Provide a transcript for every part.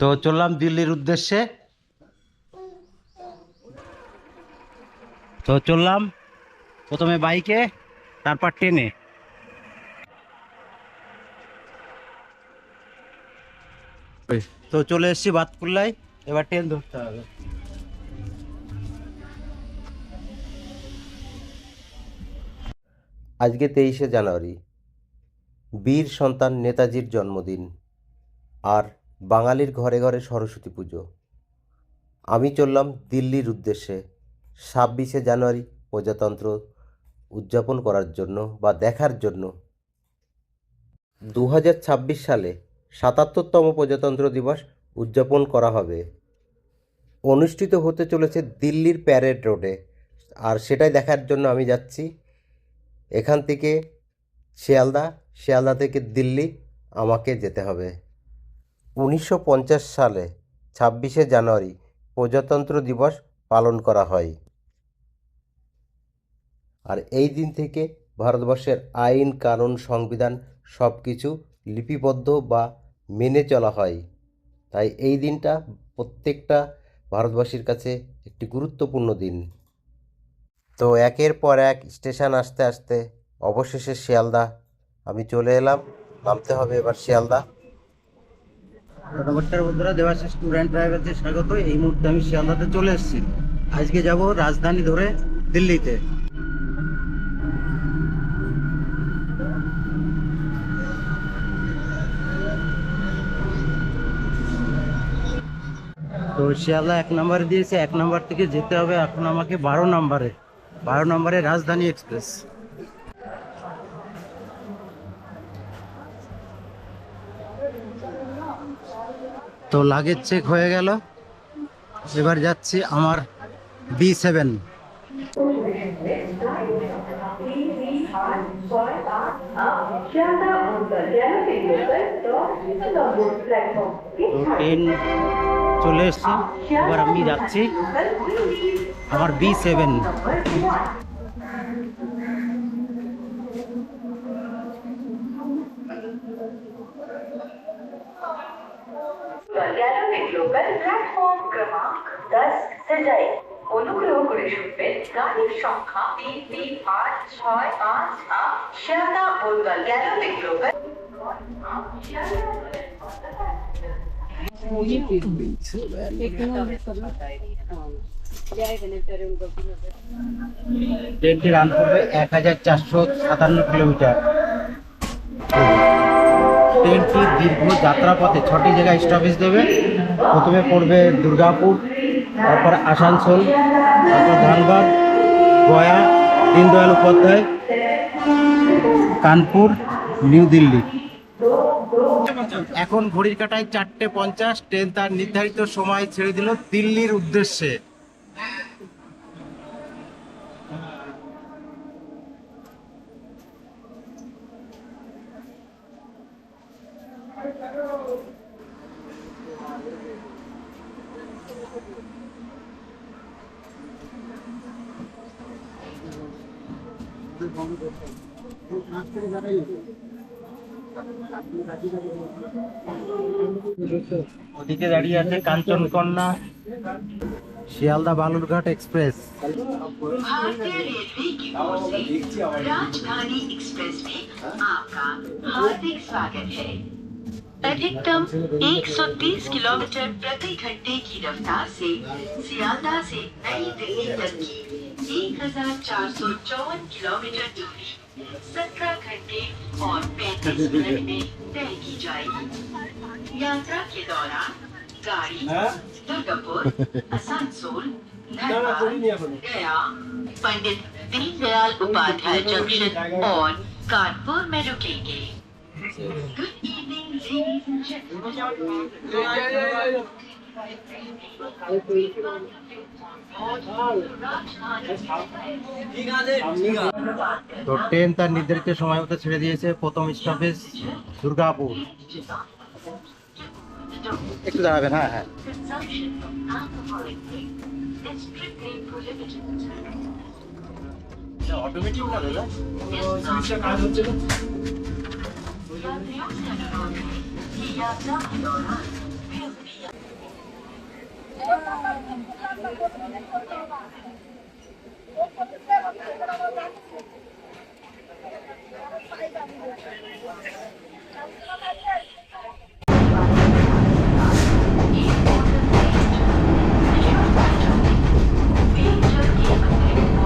তো চললাম দিল্লির উদ্দেশ্যে। তো চললাম প্রথমে বাইকে, তারপর ট্রেনে। তো চলে এসেছি বাতকুল্লায়, এবার ট্রেন ধরতে হবে। আজকে তেইশে জানুয়ারি, বীর সন্তান নেতাজির জন্মদিন। আর বাঙালির ঘরে ঘরে সরস্বতী পুজো। আমি চললাম দিল্লির উদ্দেশ্যে ছাব্বিশে জানুয়ারি প্রজাতন্ত্র উদযাপন করার জন্য বা দেখার জন্য। দু হাজার ছাব্বিশ সালে সাতাত্তরতম প্রজাতন্ত্র দিবস উদযাপন করা হবে। অনুষ্ঠিত হতে চলেছে দিল্লির প্যারেড রোডে আর সেটাই দেখার জন্য আমি যাচ্ছি। এখান থেকে শিয়ালদা শিয়ালদা থেকে দিল্লি আমাকে যেতে হবে। উনিশশো পঞ্চাশ সালে ছাব্বিশে জানুয়ারি প্রজাতন্ত্র দিবস পালন করা হয়। আর এই দিন থেকে ভারতবর্ষের আইন, কানুন, সংবিধান সব কিছু লিপিবদ্ধ বা মেনে চলা হয়। তাই এই দিনটা প্রত্যেকটা ভারতবাসীর কাছে একটি গুরুত্বপূর্ণ দিন। তো একের পর এক স্টেশন আসতে আসতে অবশেষে শিয়ালদা, আমি চলে এলাম। নামতে হবে এবার শিয়ালদা। নমস্কার বন্ধুরা ট্যুর অ্যান্ড ট্রাভেলসে স্বাগত। এই মুহূর্তে আমি শিয়ালদাতে চলে এসেছি। আজকে যাব রাজধানী ধরে দিল্লিতে। তো শিয়ালদা এক নম্বরে দিয়েছে, এক নম্বর থেকে যেতে হবে এখন আমাকে বারো নম্বরে। বারো নম্বরে রাজধানী এক্সপ্রেস। তো লাগেজ চেক হয়ে গেল। এবার যাচ্ছি আমার বি সেভেন তো ট্রেন চলে এসছে। এবার আমি যাচ্ছি আমার বি সেভেন ট্রেনটি রান করবে এক হাজার চারশো সাতান্ন কিলোমিটার। ট্রেনটি দীর্ঘ যাত্রাপথে ছটি জায়গায় স্টপেজ দেবে। প্রথমে পড়বে দুর্গাপুর তারপর আসানসোল, তারপর ধানবাদ, গয়া, দীনদয়াল উপাধ্যায়, কানপুর, নিউ দিল্লি। এখন ঘড়ির কাটায় চারটে পঞ্চাশ, ট্রেন তার নির্ধারিত সময় ছেড়ে দিল দিল্লির উদ্দেশ্যে। ওদিকে দাঁড়িয়ে আছে কাঞ্চনকন্যা শিয়ালদা বালুরঘাট এক্সপ্রেস भारतीय रेलवे की ओर से राजधानी एक्सप्रेस में आपका हार्दिक स्वागत है अधिकतम 130 किलोमीटर प्रति घंटे की रफ्तार से सियालदा से नई दिल्ली तक की एक हजार चार सौ चौवन किलोमीटर दूरी सत्रह घंटे और पैंतीस मिनट में तय की जाएगी। यात्रा के दौरान गाड़ी दुर्गापुर आसनसोल गया पंडित दीनदयाल उपाध्याय जंक्शन और कानपुर में रुकेंगे। गुड इवनिंग लेडीज़ एंड তো ট্রেন তার নির্ধারিত সময় মতো ছেড়ে দিয়েছে। প্রথম স্টপেজ দুর্গাপুর। একটু দাঁড়াবেন হ্যাঁ হ্যাঁ। অটোমেটিক না দাদা কাজ হচ্ছে না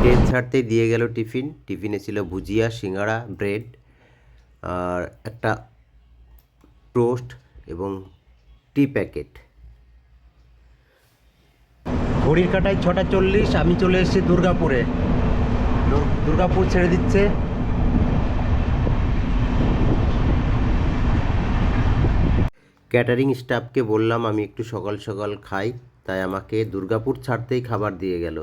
ট্রেন ছাড়তেই দিয়ে গেল টিফিন। টিফিনে ছিল ভুজিয়া, সিঙ্গাড়া, ব্রেড আর একটা টোস্ট এবং টি প্যাকেট। ঘড়ির কাটায় ছটা চল্লিশ, আমি চলে এসেছি দুর্গাপুরে। দুর্গাপুর ছেড়ে দিচ্ছে। ক্যাটারিং স্টাফকে বললাম, আমি একটু সকাল সকাল খাই। তাই আমাকে দুর্গাপুর ছাড়তেই খাবার দিয়ে গেল।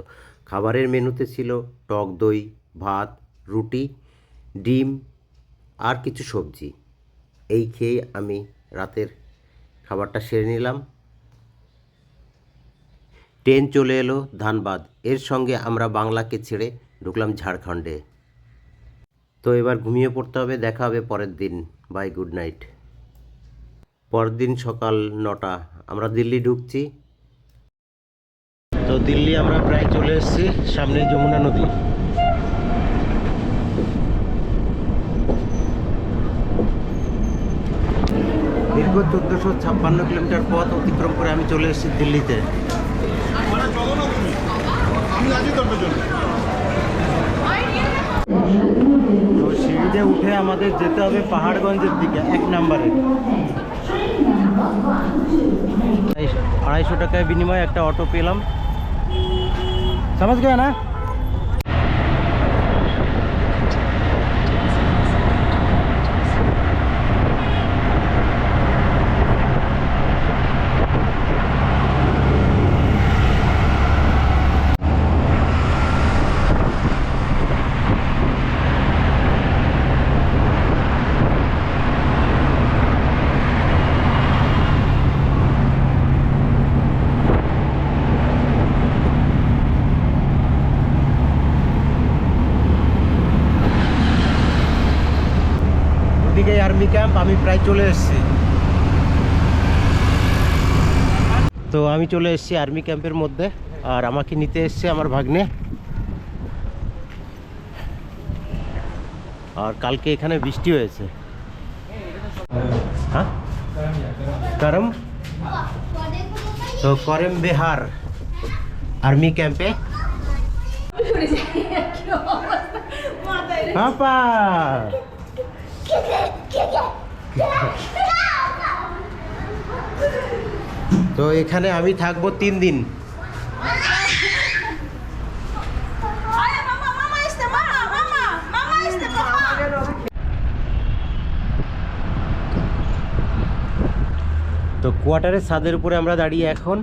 খাবারের মেনুতে ছিল টক দই, ভাত, রুটি, ডিম আর কিছু সবজি। এই খেয়ে আমি রাতের খাবারটা সেরে নিলাম। ট্রেন চলে এলো ধানবাদ। এর সঙ্গে আমরা বাংলাকে ছেড়ে ঢুকলাম ঝাড়খণ্ডে। তো এবার ঘুমিয়ে পড়তে হবে, দেখা হবে পরের দিন। Bye, good night. পরের দিন সকাল নটা, আমরা দিল্লি ঢুকছি। তো দিল্লি আমরা প্রায় চলে এসেছি, সামনে যমুনা নদী। দীর্ঘ চোদ্দোশো ছাপ্পান্ন কিলোমিটার পথ অতিক্রম করে আমি চলে এসেছি দিল্লিতে। তো সিঁড়িতে উঠে আমাদের যেতে হবে পাহাড়গঞ্জের দিকে, এক নম্বরে। আড়াইশো টাকায় বিনিময়ে একটা অটো পেলাম। সমাজ গয়া না ওদিকে আর্মি ক্যাম্প আমি প্রায় চলে এসেছি। তো আমি চলে এসেছি আর্মি ক্যাম্পের মধ্যে আর আমাকে নিতে এসছে আমার ভাগ্নে। আর কালকে এখানে বৃষ্টি হয়েছে। হ্যাঁ? করম? তো করম বিহার আর্মি ক্যাম্পে। পাপা! তো এখানে আমি থাকব তিন দিন. তো কোয়ার্টারের ছাদের উপরে আমরা দাঁড়িয়ে এখন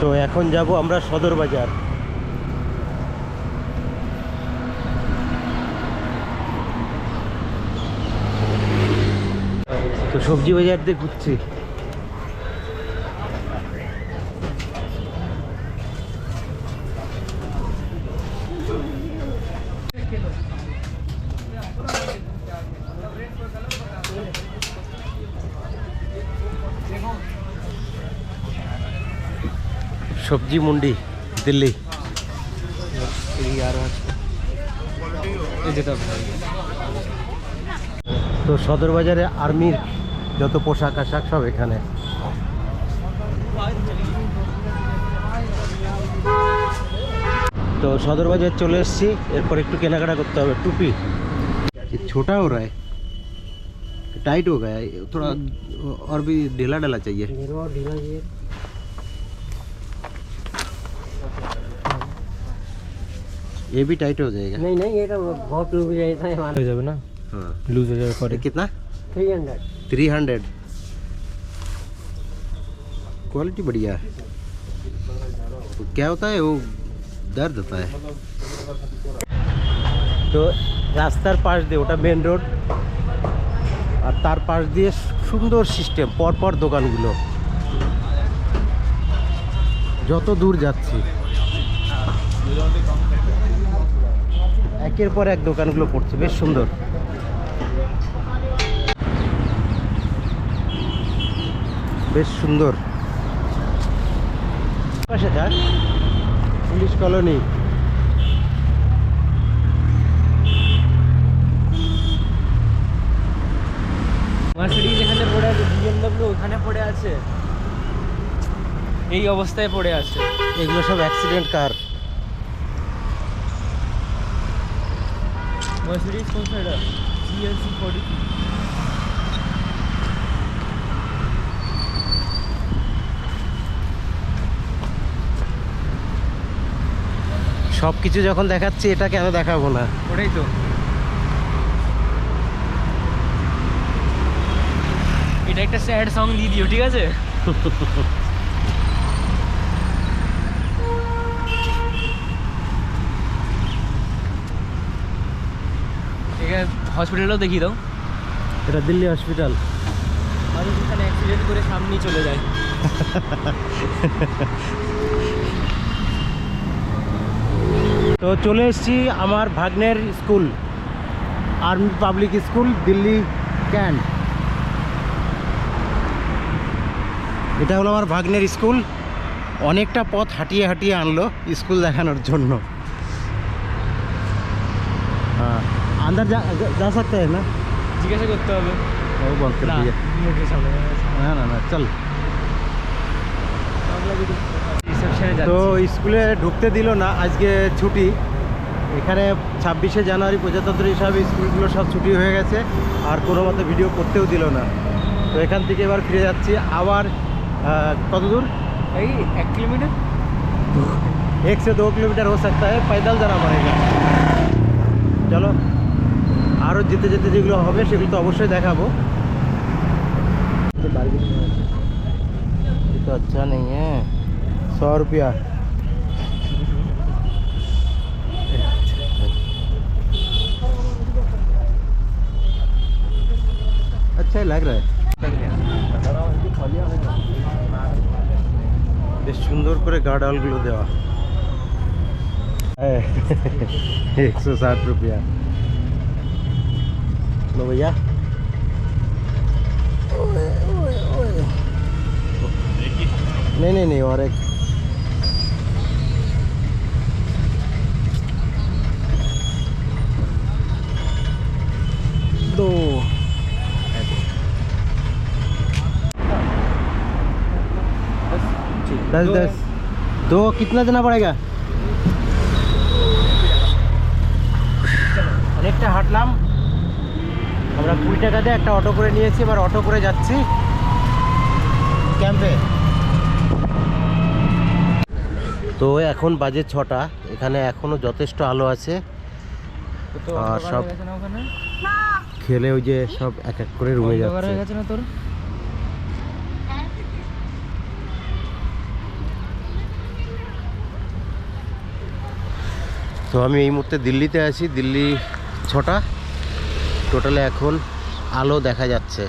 তো এখন যাব আমরা সদর বাজার। তো সবজি বাজার দিয়ে ঘুরছি। সবজি মন্ডি দিল্লি তো সদর বাজারে আর্মির যত পোশাক আশাক সব এখানে তো সদর বাজার চলে এসেছি এরপর একটু কেনাকাটা করতে হবে টুপি ये छोटा हो रहा है टाइट हो गया है थोड़ा और भी ढीला डाला चाहिए ये भी टाइट हो जाएगा नहीं नहीं ये तो बहुत लूज रहता है हमारा हो जाए ना हाँ लूज हो जाए ये कितना three hundred three hundred quality बढ़िया है वो क्या होता है वो दर्द होता है তো রাস্তার পাশ দিয়ে ওটা মেন রোড আর তার পাশ দিয়ে সুন্দর সিস্টেম পরপর দোকানগুলো যত দূর যাচ্ছি একের পর এক দোকানগুলো পড়ছে বেশ সুন্দর। বেশ সুন্দর। পাশে পুলিশ কলোনি। মার্সিডিজ এখানে পড়ে আছে বিএমডব্লিউ ওখানে পড়ে আছে। এই অবস্থায় পড়ে আছে। এগুলো সব অ্যাক্সিডেন্ট কার মার্সিডিজ কোন সাইডে জিএলসি ফোর্টি সব কিছু যখন দেখাচ্ছি এটা কেন দেখাবো না। ওটাই তো। এটা একটা স্যাড সং দিয়ে দিও ঠিক আছে এখানে হসপিটালও দেখিয়ে দাও। এটা দিল্লি হসপিটাল মানুষ এখানে অ্যাক্সিডেন্ট করে সামনেই চলে যায়। তো চলে এসেছি আমার ভাগ্নের school army public school Delhi cantt এটা হলো আমার ভাগ্নের স্কুল অনেকটা পথ হাঁটিয়ে হাঁটিয়ে আনলো স্কুল দেখানোর জন্য হ্যাঁ अंदर जा जा सकते हैं ना জিজ্ঞাসা করতে হবে वो बंद कर না दिया মুখের সামনে না না না চল রিসেপশনে তো যাচ্ছি স্কুলে ঢুকতে দিল না আজকে ছুটি এখানে ছাব্বিশে জানুয়ারি প্রজাতন্ত্র হিসাবে স্কুলগুলো সব ছুটি হয়ে গেছে আর কোনো মতো ভিডিও করতেও দিল না তো এখান থেকে এবার ফিরে যাচ্ছি আবার আহ, কত দূর এই এক কিলোমিটার एक से दो किलोमीटर हो सकता है पैदल जाना पड़ेगा চলো আরও যেতে যেতে যেগুলো হবে সেগুলো তো অবশ্যই দেখাবো ये तो अच्छा नहीं है सौ रुपया अच्छा ही लग रहा है বেশ সুন্দর করে গার্ডওয়ালগুলো দেওয়া একশো ষাট রুপিয়া लो भैया नहीं नहीं नहीं और एक दो दस दस दो कितना देना पड़ेगा অনেকটা হাঁটলাম আমরা কুড়ি টাকা দিয়ে একটা অটো করে নিয়েছি এবার অটো করে যাচ্ছি। ক্যাম্পে? তো এখন বাজে ছটা এখানে এখনও যথেষ্ট আলো আছে। আর সব- খেলে ওই যে সব এক এক করে রুমে যাচ্ছে। তো আমি এই মুহূর্তে দিল্লিতে আছি দিল্লি ছটা। টোটালে এখন আলো দেখা যাচ্ছে।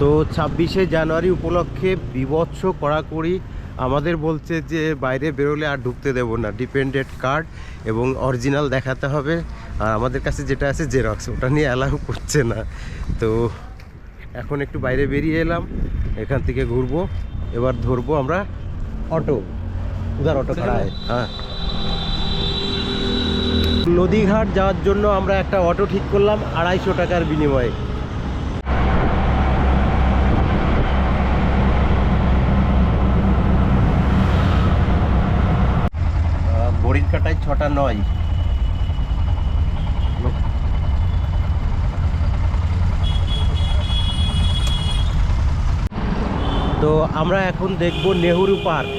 তো ছাব্বিশে জানুয়ারি উপলক্ষে বিভৎস কড়াকড়ি আমাদের বলছে যে বাইরে বেরোলে আর ঢুকতে দেব না ডিপেন্ডেন্ট কার্ড এবং অরিজিনাল দেখাতে হবে। আর আমাদের কাছে যেটা আছে জেরক্স ওটা নিয়ে অ্যালাউ করছে না। তো এখন একটু বাইরে বেরিয়ে এলাম এখান থেকে ঘুরবো এবার ধরবো আমরা অটো উধার অটো খাড়া হয় হ্যাঁ। নদীঘাট যাওয়ার জন্য আমরা একটা অটো ঠিক করলাম আড়াইশো টাকার বিনিময়ে। বড়ির কাটায় ছটা নয়। তো আমরা এখন দেখব নেহরু পার্ক।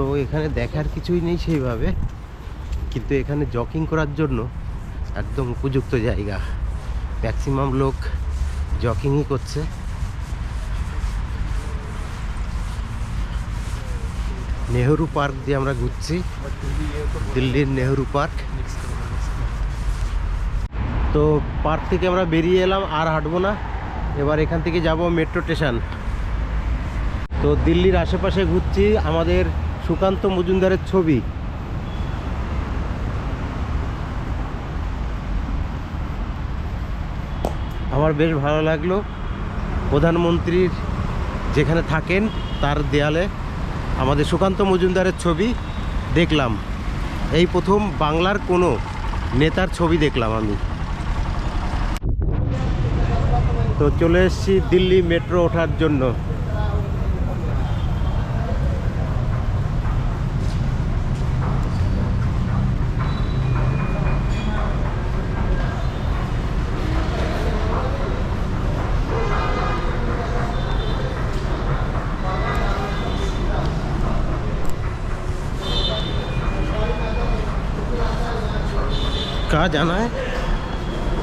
তো এখানে দেখার কিছুই নেই সেইভাবে। কিন্তু এখানে জকিং করার জন্য একদম উপযুক্ত জায়গা। ম্যাক্সিমাম লোক জকিংই করছে। নেহরু পার্ক দিয়ে আমরা ঘুরছি। দিল্লির নেহরু পার্ক। তো পার্ক থেকে আমরা বেরিয়ে এলাম, আর হাঁটবো না। এবার এখান থেকে যাব মেট্রো স্টেশন তো দিল্লির আশেপাশে ঘুরছি। আমাদের সুকান্ত মজুমদারের ছবি। আমার বেশ ভালো লাগল। প্রধানমন্ত্রীর যেখানে থাকেন, তার দেয়ালে আমাদের সুকান্ত মজুমদারের ছবি দেখলাম। এই প্রথম বাংলার কোনো নেতার ছবি দেখলাম আমি। তো চলে এসেছি দিল্লি মেট্রো ওঠার জন্য। कहाँ जाना है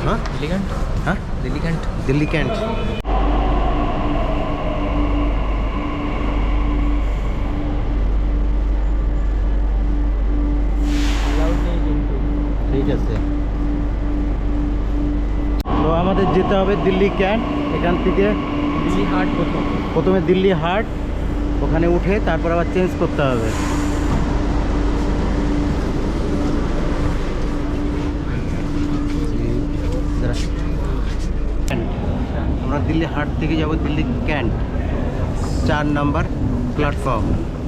हाँ दिल्ली कैंट हाँ दिल्ली कैंट दिल्ली कैंट ঠিক আছে তো আমাদের যেতে হবে দিল্লি ক্যান্ট এখান থেকে দিল্লি হাট প্রথম প্রথমে দিল্লি হাট ওখানে উঠে তারপর আবার চেঞ্জ করতে হবে দিল্লি হাট থেকে যাব দিল্লি ক্যান্ট চার নাম্বার প্ল্যাটফর্ম।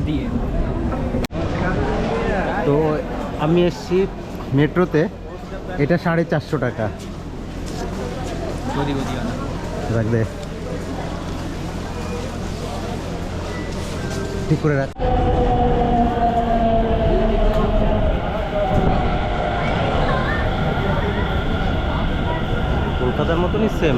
দিয়ে। তো আমি এসছি মেট্রোতে এটা সাড়ে চারশো টাকা। গদি গদি রাখ দে। ঠিক করে রাখ। কলকাতার মতনই সেম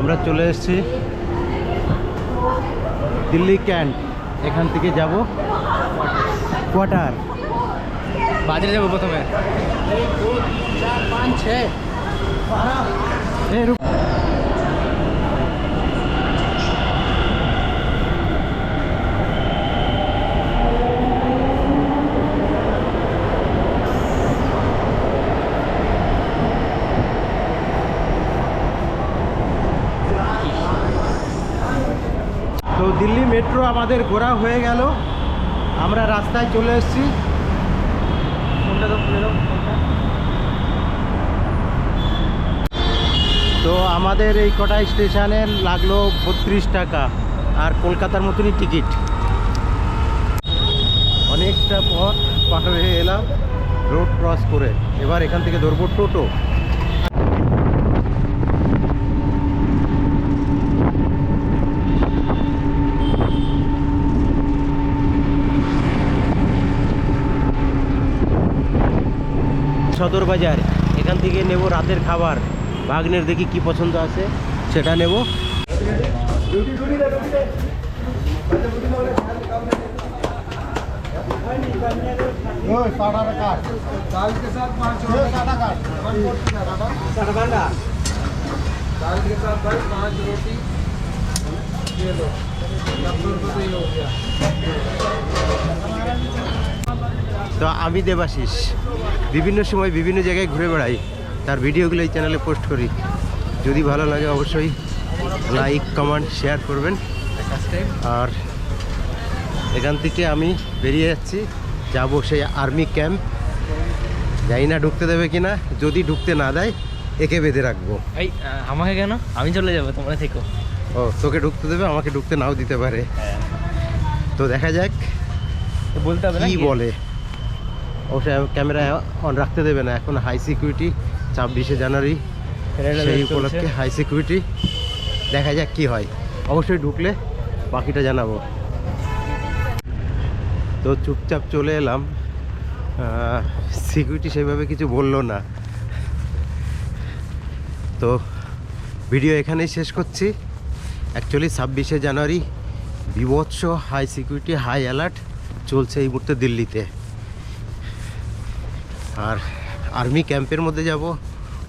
আমরা চলে এসেছি দিল্লি ক্যান্ট। এখান থেকে যাব কোয়ার্টার। বাজারে যাব প্রথমে। পাঁচ ছ তো দিল্লি মেট্রো আমাদের ঘোরা হয়ে গেল। আমরা রাস্তায় চলে এসেছি। তো আমাদের এই কটা স্টেশনে লাগল বত্রিশ টাকা আর কলকাতার মতনই টিকিট। অনেকটা পথ পার এলাম, রোড ক্রস করে। এবার এখান থেকে ধরবো টোটো। সদর বাজার এখান থেকে নেব রাতের খাবার ভাগ্নের দেখি কি পছন্দ আছে সেটা নেব दाल के साथ पाँच दाल के साथ भाई पाँच रोटी ये लो नब्बे रुपये तो ये हो गया তো আমি দেবাশিস। বিভিন্ন সময় বিভিন্ন জায়গায় ঘুরে বেড়াই। তার ভিডিওগুলো এই চ্যানেলে পোস্ট করি। যদি ভালো লাগে অবশ্যই লাইক কমেন্ট শেয়ার করবেন। আর এখান থেকে আমি বেরিয়ে যাচ্ছি। যাব সেই আর্মি ক্যাম্প জানি না ঢুকতে দেবে কিনা। যদি ঢুকতে না দেয় একে বেঁধে রাখব। এই আমাকে কেন? আমি চলে যাব তোমরা থেকো। ও তোকে ঢুকতে দেবে আমাকে ঢুকতে নাও দিতে পারে। তো দেখা যাক বলতে হবে কি? বলে। অবশ্যই ক্যামেরা অন রাখতে দেবে না। এখন হাই সিকিউরিটি ছাব্বিশে জানুয়ারি সেই উপলক্ষে হাই সিকিউরিটি দেখা যাক কি হয়। অবশ্যই ঢুকলে বাকিটা জানাব। তো চুপচাপ চলে এলাম। সিকিউরিটি সেভাবে কিছু বলল না। তো ভিডিও এখানেই শেষ করছি। অ্যাকচুয়ালি ছাব্বিশে জানুয়ারি বিভৎস হাই সিকিউরিটি হাই অ্যালার্ট চলছে এই মুহূর্তে দিল্লিতে। আর আর্মি ক্যাম্পের মধ্যে যাব।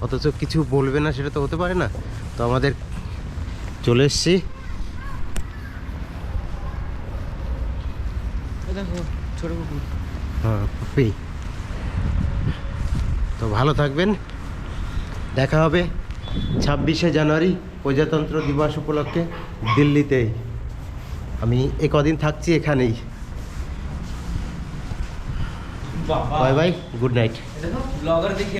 অথচ কিছু বলবে না সেটা তো হতে পারে না। তো আমাদের চলে এসছি। হ্যাঁ তো ভালো থাকবেন। দেখা হবে ছাব্বিশে জানুয়ারি প্রজাতন্ত্র দিবস উপলক্ষে দিল্লিতেই আমি এ কদিন থাকছি এখানেই। বাই বাই গুড নাইট দেখো ব্লগার দেখে